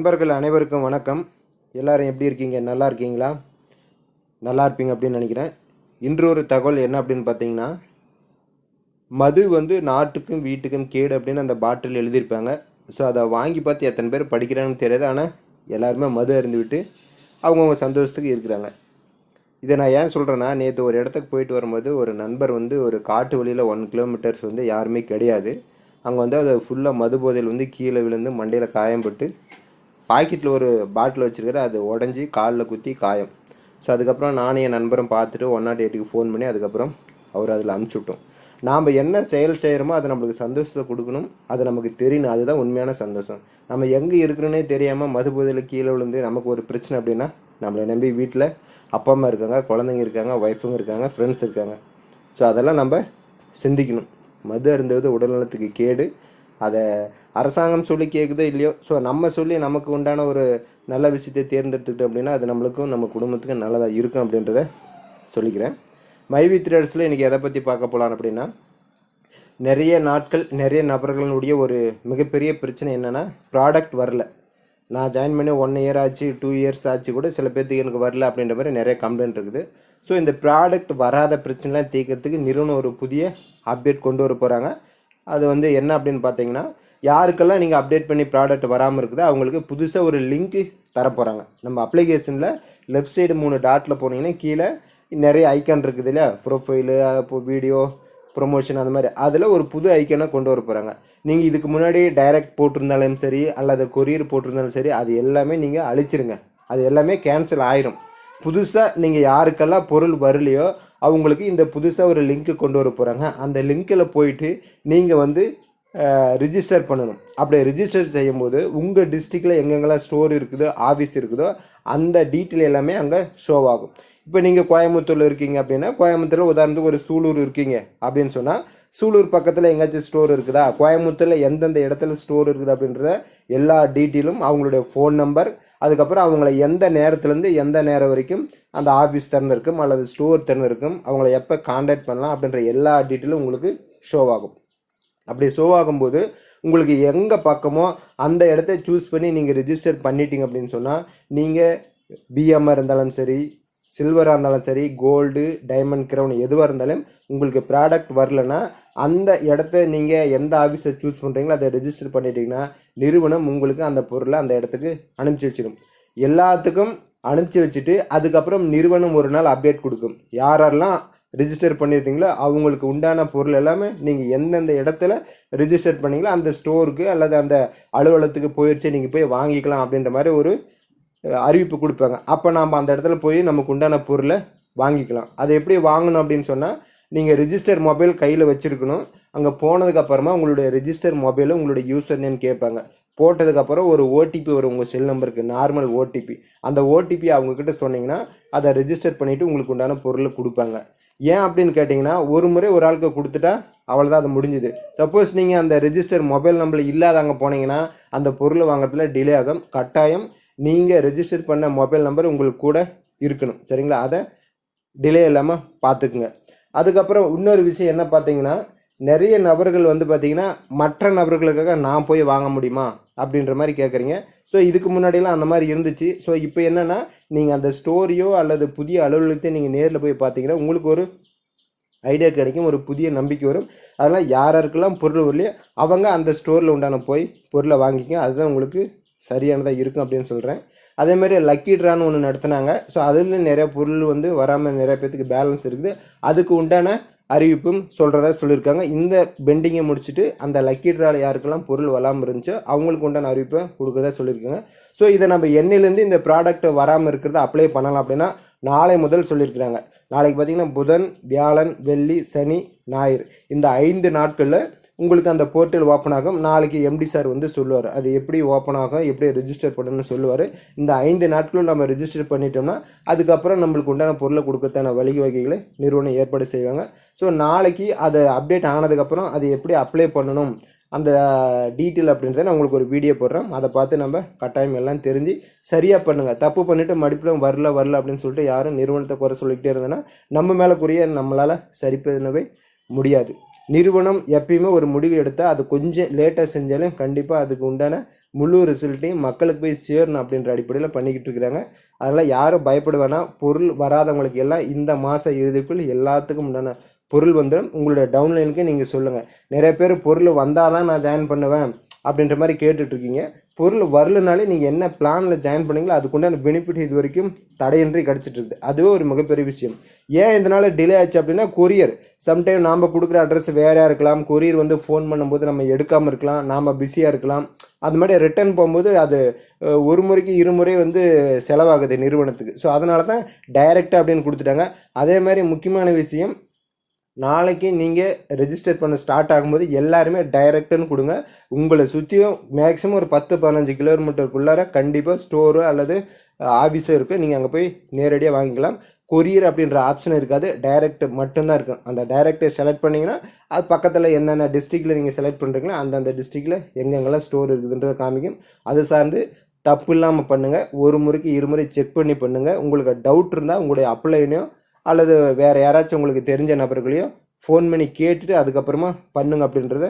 நண்பர்கள் அனைவருக்கும் வணக்கம். எல்லாரும் எப்படி இருக்கீங்க? நல்லா இருக்கீங்களா? நல்லா இருப்பீங்க அப்படின்னு நினைக்கிறேன். இன்று ஒரு தகவல் என்ன அப்படின்னு பார்த்தீங்கன்னா மது வந்து நாட்டுக்கும் வீட்டுக்கும் கேடு அப்படின்னு அந்த பாட்டில் எழுதியிருப்பாங்க. ஸோ அதை வாங்கி பார்த்து எத்தனை பேர் படிக்கிறாங்கன்னு தெரியாது. ஆனால் எல்லாருமே மது அருந்து விட்டு அவங்கவுங்க சந்தோஷத்துக்கு இருக்கிறாங்க. இதை நான் ஏன் சொல்கிறேன்னா நேற்று ஒரு இடத்துக்கு போயிட்டு வரும்போது ஒரு நண்பர் வந்து ஒரு காட்டு வழியில் ஒன் கிலோமீட்டர்ஸ் வந்து யாருமே கிடையாது. அங்கே வந்து அது ஃபுல்லாக மது போதையில் வந்து கீழே விழுந்து மண்டையில் காயம்பட்டு பாக்கெட்டில் ஒரு பாட்டில் வச்சுருக்காரு அது உடஞ்சி காலில் குத்தி காயம். ஸோ அதுக்கப்புறம் நானும் என் நண்பரும் பார்த்துட்டு ஒன் நாட் எயிட்டுக்கு ஃபோன் பண்ணி அதுக்கப்புறம் அவர் அதில் அனுப்பிச்சி விட்டோம் நாம் என்ன செயல் செய்கிறோமோ அது நம்மளுக்கு சந்தோஷத்தை கொடுக்கணும். அது நமக்கு தெரியணும். அதுதான் உண்மையான சந்தோஷம். நம்ம எங்கே இருக்கிறோன்னே தெரியாமல் மதுபோதையில் கீழே விழுந்து நமக்கு ஒரு பிரச்சனை அப்படின்னா நம்மளை நம்பி வீட்டில் அப்பா அம்மா இருக்காங்க குழந்தைங்க இருக்காங்க ஒய்ஃபுங்க இருக்காங்க ஃப்ரெண்ட்ஸ் இருக்காங்க. ஸோ அதெல்லாம் நம்ம சிந்திக்கணும். மது அருந்துவது உடல்நலத்துக்கு கேடு. அதை அரசாங்கம் சொல்லி கேட்குதோ இல்லையோ ஸோ நம்ம சொல்லி நமக்கு உண்டான ஒரு நல்ல விஷயத்தை தேர்ந்தெடுத்துக்கிட்டோம் அப்படின்னா அது நம்மளுக்கும் நம்ம குடும்பத்துக்கும் நல்லதாக இருக்கும் அப்படின்றத சொல்லிக்கிறேன். மைவி த்ரேட்ஸில் இன்றைக்கி எதை பற்றி பார்க்க போகலாம் அப்படின்னா நிறைய நாட்கள் நிறைய நபர்களுடைய ஒரு மிகப்பெரிய பிரச்சனை என்னென்னா ப்ராடக்ட் வரல. நான் ஜாயின் பண்ணி ஒன் இயர் ஆச்சு டூ இயர்ஸ் ஆச்சு கூட சில பேர்த்துக்கு எனக்கு வரல அப்படின்ற மாதிரி நிறைய கம்ப்ளைண்ட் இருக்குது. ஸோ இந்த ப்ராடக்ட் வராத பிரச்சனைலாம் தீர்க்கறதுக்கு நிறுவனம் ஒரு புதிய அப்டேட் கொண்டு வர போகிறாங்க அது வந்து என்ன அப்படின்னு பார்த்தீங்கன்னா யாருக்கெல்லாம் நீங்கள் அப்டேட் பண்ணி ப்ராடக்ட் வராமல் இருக்குதோ அவங்களுக்கு புதுசாக ஒரு லிங்க்கு தரப்போகிறாங்க நம்ம அப்ளிகேஷனில் லெஃப்ட் சைடு மூணு டாட்டில் போனீங்கன்னா கீழே நிறைய ஐக்கான் இருக்குது இல்லையா? ப்ரொஃபைலு இப்போ வீடியோ ப்ரொமோஷன் அந்த மாதிரி. அதில் ஒரு புது ஐக்கனை கொண்டு வர போகிறாங்க நீங்கள் இதுக்கு முன்னாடி டைரக்ட் போட்டிருந்தாலும் சரி அல்லது கொரியர் போட்டிருந்தாலும் சரி அது எல்லாமே நீங்கள் அழிச்சிருங்க. அது எல்லாமே கேன்சல் ஆயிரும். புதுசாக நீங்கள் யாருக்கெல்லாம் பொருள் வரலையோ அவங்களுக்கு இந்த புதுசாக ஒரு லிங்க்கு கொண்டு வர போகிறாங்க அந்த லிங்க்கில் போயிட்டு நீங்கள் வந்து ரிஜிஸ்டர் பண்ணணும். அப்படி ரிஜிஸ்டர் செய்யும்போது உங்கள் டிஸ்ட்ரிக்டில் எங்கெங்கெல்லாம் ஸ்டோர் இருக்குதோ ஆஃபீஸ் இருக்குதோ அந்த டீட்டெயில் எல்லாமே அங்கே ஷோ ஆகும். இப்போ நீங்கள் கோயம்புத்தூரில் இருக்கீங்க அப்படின்னா கோயம்புத்தூரில் உதாரணத்துக்கு ஒரு சூலூர் இருக்கீங்க அப்படின்னு சொன்னால் சூலூர் பக்கத்தில் எங்கேயாச்சும் ஸ்டோர் இருக்குதா? கோயம்புத்தூரில் எந்தெந்த இடத்துல ஸ்டோர் இருக்குது அப்படின்றத எல்லா டீட்டெயிலும் அவங்களுடைய ஃபோன் நம்பர் அதுக்கப்புறம் அவங்கள எந்த நேரத்துலேருந்து எந்த நேரம் வரைக்கும் அந்த ஆஃபீஸ் திறந்திருக்கும் அல்லது ஸ்டோர் திறந்திருக்கும் அவங்கள எப்போ காண்டாக்ட் பண்ணலாம் அப்படின்ற எல்லா டீட்டெயிலும் உங்களுக்கு ஷோ ஆகும். அப்படி ஷோ ஆகும்போது உங்களுக்கு எங்கே பக்கமோ அந்த இடத்த சூஸ் பண்ணி நீங்கள் ரிஜிஸ்டர் பண்ணிட்டீங்க அப்படின்னு சொன்னால் நீங்கள் பிஎம்மாக இருந்தாலும் சரி சில்வராக இருந்தாலும் சரி கோல்டு டைமண்ட் கிரவுன் எதுவாக இருந்தாலும் உங்களுக்கு ப்ராடக்ட் வரலன்னா அந்த இடத்த நீங்கள் எந்த ஆஃபீஸை சூஸ் பண்ணுறீங்களோ அதை ரெஜிஸ்டர் பண்ணிட்டீங்கன்னா நிறுவனம் உங்களுக்கு அந்த பொருளை அந்த இடத்துக்கு அனுப்பிச்சி வச்சிடும். எல்லாத்துக்கும் அனுப்பிச்சி வச்சுட்டு அதுக்கப்புறம் நிறுவனம் ஒரு நாள் அப்டேட் கொடுக்கும். யாரெல்லாம் ரிஜிஸ்டர் பண்ணியிருந்தீங்களோ அவங்களுக்கு உண்டான பொருள் எல்லாமே நீங்கள் எந்தெந்த இடத்துல ரிஜிஸ்டர் பண்ணீங்களோ அந்த ஸ்டோருக்கு அல்லது அந்த அலுவலகத்துக்கு போயிடுச்சு நீங்கள் போய் வாங்கிக்கலாம் அப்படின்ற மாதிரி ஒரு அறிவிப்பு கொடுப்பாங்க. அப்போ நாம் அந்த இடத்துல போய் நமக்கு உண்டான பொருளை வாங்கிக்கலாம். அதை எப்படி வாங்கணும் அப்படின்னு சொன்னால் நீங்கள் ரிஜிஸ்டர் மொபைல் கையில் வச்சுருக்கணும். அங்கே போனதுக்கப்புறமா உங்களுடைய ரிஜிஸ்டர் மொபைலும் உங்களுடைய யூசர் நேம் கேட்பாங்க. போட்டதுக்கப்புறம் ஒரு ஓடிபி வரும். உங்கள் செல் நம்பருக்கு நார்மல் ஓடிபி அந்த ஓடிபி அவங்கக்கிட்ட சொன்னீங்கன்னா அதை ரிஜிஸ்டர் பண்ணிவிட்டு உங்களுக்கு உண்டான பொருளை கொடுப்பாங்க. ஏன் அப்படின்னு கேட்டிங்கன்னா ஒரு முறை ஒரு ஆளுக்கு கொடுத்துட்டா அவ்வளோதான் அது முடிஞ்சுது. சப்போஸ் நீங்கள் அந்த ரெஜிஸ்டர் மொபைல் நம்பர் இல்லாத அங்கே போனீங்கன்னா அந்த பொருளை வாங்குறதுல டிலே ஆகும் கட்டாயம் நீங்கள் ரெஜிஸ்டர் பண்ண மொபைல் நம்பர் உங்களுக்கு கூட இருக்கணும். சரிங்களா? அதை டிலே இல்லாமல் பார்த்துக்குங்க. அதுக்கப்புறம் இன்னொரு விஷயம் என்ன பார்த்தீங்கன்னா நிறைய நபர்கள் வந்து பார்த்திங்கன்னா மற்ற நபர்களுக்காக நான் போய் வாங்க முடியுமா? அப்படின்ற மாதிரி கேட்குறீங்க ஸோ இதுக்கு முன்னாடிலாம் அந்த மாதிரி இருந்துச்சு. ஸோ இப்போ என்னென்னா நீங்கள் அந்த ஸ்டோரியோ அல்லது புதிய அலுவலகத்தை நீங்கள் நேரில் போய் பார்த்தீங்கன்னா உங்களுக்கு ஒரு ஐடியா கிடைக்கும் ஒரு புதிய நம்பிக்கை வரும். அதெல்லாம் யார் யாருக்கெல்லாம் பொருள் வரலையோ அவங்க அந்த ஸ்டோரில் உண்டான போய் பொருளை வாங்கிக்க அதுதான் உங்களுக்கு சரியானதாக இருக்கும் அப்படின்னு சொல்கிறேன் அதேமாதிரி லக்கி ட்ரான்னு ஒன்று நடத்துனாங்க. ஸோ அதில் நிறைய பொருள் வந்து வராமல் நிறைய பேர்த்துக்கு பேலன்ஸ் இருக்குது. அதுக்கு உண்டான அறிவிப்பும் சொல்கிறதா சொல்லியிருக்காங்க. இந்த பெண்டிங்கை முடிச்சுட்டு அந்த லக்கி ட்ரால் யாருக்கெல்லாம் பொருள் வராமல் இருந்துச்சோ அவங்களுக்கு உண்டான அறிவிப்பை கொடுக்குறதா சொல்லியிருக்காங்க. ஸோ இதை நம்ம எண்ணிலேருந்து இந்த ப்ராடக்ட்டை வராமல் இருக்கிறத அப்ளை பண்ணலாம் அப்படின்னா நாளை முதல் சொல்லியிருக்கிறாங்க. நாளைக்கு பார்த்தீங்கன்னா புதன் வியாழன் வெள்ளி சனி ஞாயிறு. இந்த ஐந்து நாட்களில் உங்களுக்கு அந்த போர்ட்டல் ஓப்பன் ஆகும். நாளைக்கு எம்டி சார் வந்து சொல்லுவார். அது எப்படி ஓப்பன் ஆகும் எப்படி ரிஜிஸ்டர் பண்ணணும்னு சொல்லுவார். இந்த ஐந்து நாட்களும் நம்ம ரிஜிஸ்டர் பண்ணிட்டோம்னா அதுக்கப்புறம் நம்மளுக்கு உண்டான பொருளை கொடுக்கறதான வழி வகைகளை நிறுவனம் ஏற்பாடு செய்வாங்க. ஸோ நாளைக்கு அது அப்டேட் ஆனதுக்கப்புறம் அது எப்படி அப்ளை பண்ணணும் அந்த டீட்டெயில் அப்படின்றத நான் உங்களுக்கு ஒரு வீடியோ போடுறேன். அதை பார்த்து நம்ம கட்டாயம் எல்லாம் தெரிஞ்சு சரியாக பண்ணுங்கள் தப்பு பண்ணிவிட்டு மறுபடியும் வரல வரல அப்படின்னு சொல்லிட்டு யாரும் நிறுவனத்தை குறை சொல்லிக்கிட்டே இருந்தேன்னா நம்ம மேலே குறிய நம்மளால் சரி பண்ணவே முடியாது. நிறுவனம் எப்பயுமே ஒரு முடிவு எடுத்தால் அது கொஞ்சம் லேட்டாக செஞ்சாலும் கண்டிப்பாக அதுக்கு உண்டான முழு ரிசல்ட்டையும் மக்களுக்கு போய் சேரணும் அப்படின்ற அடிப்படையில் பண்ணிக்கிட்டு இருக்கிறாங்க. அதனால் யாரும் பயப்பட வேணாம். பொருள் வராதவங்களுக்கு எல்லாம் இந்த மாத இறுதிக்குள் எல்லாத்துக்கும் உண்டான பொருள் வந்துடும். உங்களோட டவுன்லைனுக்கு நீங்கள் சொல்லுங்கள் நிறைய பேர் பொருள் வந்தால் தான் நான் ஜாயின் பண்ணுவேன் அப்படின்ற மாதிரி கேட்டுட்ருக்கீங்க பொருள் வரலனாலே நீங்கள் என்ன பிளானில் ஜாயின் பண்ணீங்களோ அதுக்குண்டான பெனிஃபிட் இது வரைக்கும் தடையின்றி கிடச்சிட்டு அதுவே ஒரு மிகப்பெரிய விஷயம். ஏன் இதனால் டிலே ஆச்சு அப்படின்னா கொரியர் சம்டைம் நாம் கொடுக்குற அட்ரஸ் வேறையாக இருக்கலாம். கொரியர் வந்து ஃபோன் பண்ணும்போது நம்ம எடுக்காமல் இருக்கலாம். நாம் பிஸியாக இருக்கலாம். அது மாதிரி ரிட்டர்ன் போகும்போது அது ஒரு முறைக்கு இருமுறை வந்து செலவாகுது நிறுவனத்துக்கு. ஸோ அதனால தான் டைரெக்டாக அப்படின்னு கொடுத்துட்டாங்க. அதே மாதிரி முக்கியமான விஷயம் நாளைக்கு நீங்கள் ரெஜிஸ்டர் பண்ண ஸ்டார்ட் ஆகும்போது எல்லாருமே டைரக்ட்னு கொடுங்க. உங்களை சுற்றியும் மேக்ஸிமம் ஒரு பத்து பதினஞ்சு கிலோமீட்டருக்குள்ளார கண்டிப்பாக ஸ்டோரோ அல்லது ஆஃபீஸோ இருக்குது நீங்கள் அங்கே போய் நேரடியாக வாங்கிக்கலாம். கொரியர் அப்படின்ற ஆப்ஷன் இருக்காது. டைரக்ட் மட்டும்தான் இருக்கும் அந்த டைரக்டை செலக்ட் பண்ணிங்கன்னா அது பக்கத்தில் என்னென்ன டிஸ்ட்ரிக்டில் நீங்கள் செலக்ட் பண்ணுறீங்களோ அந்தந்த டிஸ்ட்ரிக்டில் எங்கெங்கெல்லாம் ஸ்டோர் இருக்குதுன்றதை காமிக்கும். அது சார்ந்து தப்பு இல்லாமல் பண்ணுங்கள் ஒரு முறைக்கு இருமுறை செக் பண்ணி பண்ணுங்கள் உங்களுக்கு டவுட் இருந்தால் உங்களுடைய அப்ளைனையும் அல்லது வேறு யாராச்சும் உங்களுக்கு தெரிஞ்ச நபர்களையோ ஃபோன் பண்ணி கேட்டுட்டு அதுக்கப்புறமா பண்ணுங்க அப்படின்றத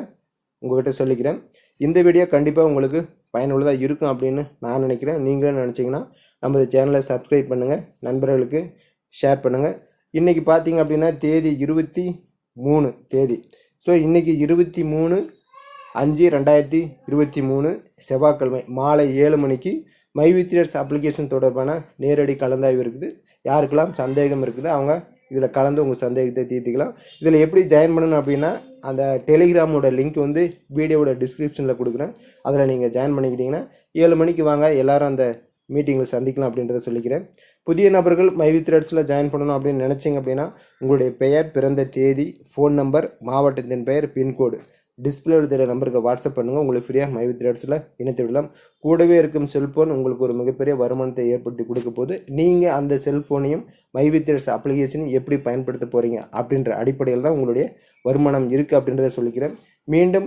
உங்கள்கிட்ட சொல்லிக்கிறேன். இந்த வீடியோ கண்டிப்பாக உங்களுக்கு பயனுள்ளதாக இருக்கும் அப்படின்னு நான் நினைக்கிறேன். நீங்களும் நினச்சிங்கன்னா நமது சேனலை சப்ஸ்கிரைப் பண்ணுங்கள் நண்பர்களுக்கு ஷேர் பண்ணுங்கள் இன்றைக்கி பார்த்தீங்க அப்படின்னா தேதி இருபத்தி மூணு தேதி. ஸோ இன்றைக்கி இருபத்தி மூணு அஞ்சு ரெண்டாயிரத்தி இருபத்தி மூணு செவ்வாய்க்கிழமை மாலை ஏழு மணிக்கு மை வித்ரேட்ஸ் அப்ளிகேஷன் தொடர்பான நேரடி கலந்தாய்வு இருக்குது. யாருக்கெல்லாம் சந்தேகம் இருக்குது அவங்க இதில் கலந்து உங்கள் சந்தேகத்தை தீர்த்துக்கலாம். இதில் எப்படி ஜாயின் பண்ணணும் அப்படின்னா அந்த டெலிகிராமோட லிங்க் வந்து வீடியோவோட டிஸ்கிரிப்ஷனில் கொடுக்குறேன். அதில் நீங்கள் ஜாயின் பண்ணிக்கிட்டிங்கன்னா ஏழு மணிக்கு வாங்க எல்லாரும் அந்த மீட்டிங்கில் சந்திக்கலாம் அப்படின்றத சொல்லிக்கிறேன். புதிய நபர்கள் மைவி த்ரெட்ஸில் ஜாயின் பண்ணணும் அப்படின்னு நினச்சிங்க அப்படின்னா உங்களுடைய பெயர் பிறந்த தேதி ஃபோன் நம்பர் மாவட்டத்தின் பெயர் பின்கோடு டிஸ்பிளேவில் தெரிய நம்பருக்கு வாட்ஸ்அப் பண்ணுங்கள் உங்களுக்கு ஃப்ரீயாக மை வித்ராட்ஸில் இணைத்து விடலாம். கூடவே இருக்கும் செல்ஃபோன் உங்களுக்கு ஒரு மிகப்பெரிய வருமானத்தை ஏற்படுத்தி கொடுக்க போது நீங்கள் அந்த செல்ஃபோனையும் மை வித்ராட்ஸ் அப்ளிகேஷனையும் எப்படி பயன்படுத்த போகிறீங்க அப்படின்ற அடிப்படையில் தான் உங்களுடைய வருமானம் இருக்குது அப்படின்றத சொல்லிக்கிறேன். மீண்டும்